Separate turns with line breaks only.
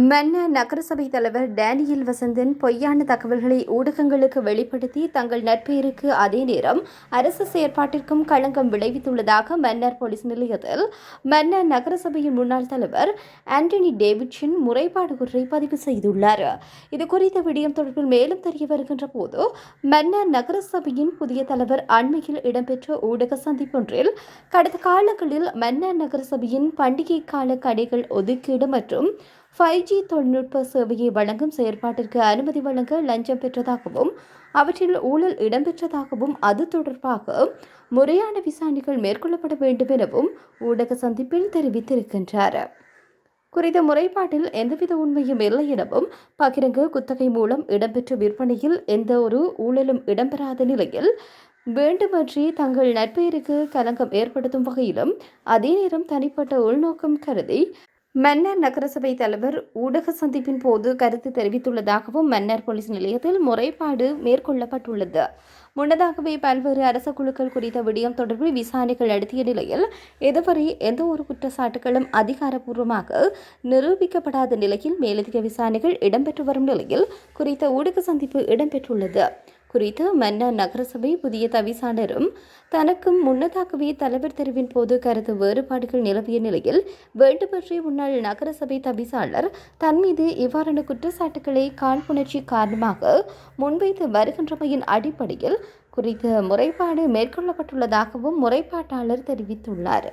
மன்ன நகரசபை தலைவர் டேனியல் வசந்தன் பொய்யான தகவல்களை ஊடகங்களுக்கு வெளிப்படுத்தி தங்கள் நட்பெயருக்கு அதே நேரம் அரசு செயற்பாட்டிற்கும் களங்கம் விளைவித்துள்ளதாக மன்னர் போலீஸ் நிலையத்தில் மன்னர் நகரசபையின் முன்னாள் தலைவர் ஆண்டனி டேவிட்சன் முறைப்பாடு ஒன்றை பதிவு செய்துள்ளார். இது குறித்த விடயம் தொடர்பில் மேலும் தெரிய வருகின்ற போது மன்னர் நகரசபையின் புதிய தலைவர் அண்மையில் இடம்பெற்ற ஊடக சந்திப்பொன்றில் கடந்த காலங்களில் மன்னர் நகரசபையின் பண்டிகை கால கடைகள் ஒதுக்கீடு மற்றும் ஃபைவ் ஜி தொழில்நுட்ப சேவையை வழங்கும் செயற்பாட்டிற்கு அனுமதி வழங்க லஞ்சம் பெற்றதாகவும் அவற்றில் ஊழல் இடம்பெற்றதாகவும் அது தொடர்பாக முறையான விசாரணைகள் மேற்கொள்ளப்பட வேண்டும் எனவும் ஊடக சந்திப்பில் தெரிவித்திருக்கின்றார். குறித்த முறைப்பாட்டில் எந்தவித உண்மையும் இல்லை எனவும் பகிரங்க குத்தகை மூலம் இடம்பெற்ற விற்பனையில் எந்த ஒரு ஊழலும் இடம்பெறாத நிலையில் வேண்டுமன்றி தங்கள் நட்பெயருக்கு கலங்கம் ஏற்படுத்தும் வகையிலும் அதே நேரம் தனிப்பட்ட உள்நோக்கம் கருதி மன்னர் நகரசபை தலைவர் ஊடக சந்திப்பின் போது கருத்து தெரிவித்துள்ளதாகவும் மன்னர் போலீஸ் நிலையத்தில் முறைப்பாடு மேற்கொள்ளப்பட்டுள்ளது. முன்னதாகவே பல்வேறு அரச குழுக்கள் குறித்த விடயம் தொடர்பில் விசாரணைகள் நடத்திய நிலையில் இதுவரை எந்த ஒரு குற்றச்சாட்டுகளும் அதிகாரப்பூர்வமாக நிரூபிக்கப்படாத நிலையில் மேலதிக விசாரணைகள் இடம்பெற்று வரும் நிலையில் குறித்த ஊடக சந்திப்பு இடம்பெற்றுள்ளது. குறித்து மன்னர் நகரசபை புதிய தவிசாளரும் தனக்கும் முன்னதாகவே தலைவர் தெரிவின் போது கருத்து வேறுபாடுகள் நிலவிய நிலையில் வேண்டுபற்றி முன்னாள் நகரசபை தவிசாளர் தன் மீது இவ்வாறான குற்றச்சாட்டுகளை காழ்ப்புணர்ச்சி காரணமாக முன்வைத்து வருகின்றமையின் அடிப்படையில் குறித்த முறைப்பாடு மேற்கொள்ளப்பட்டுள்ளதாகவும் முறைப்பாட்டாளர் தெரிவித்துள்ளார்.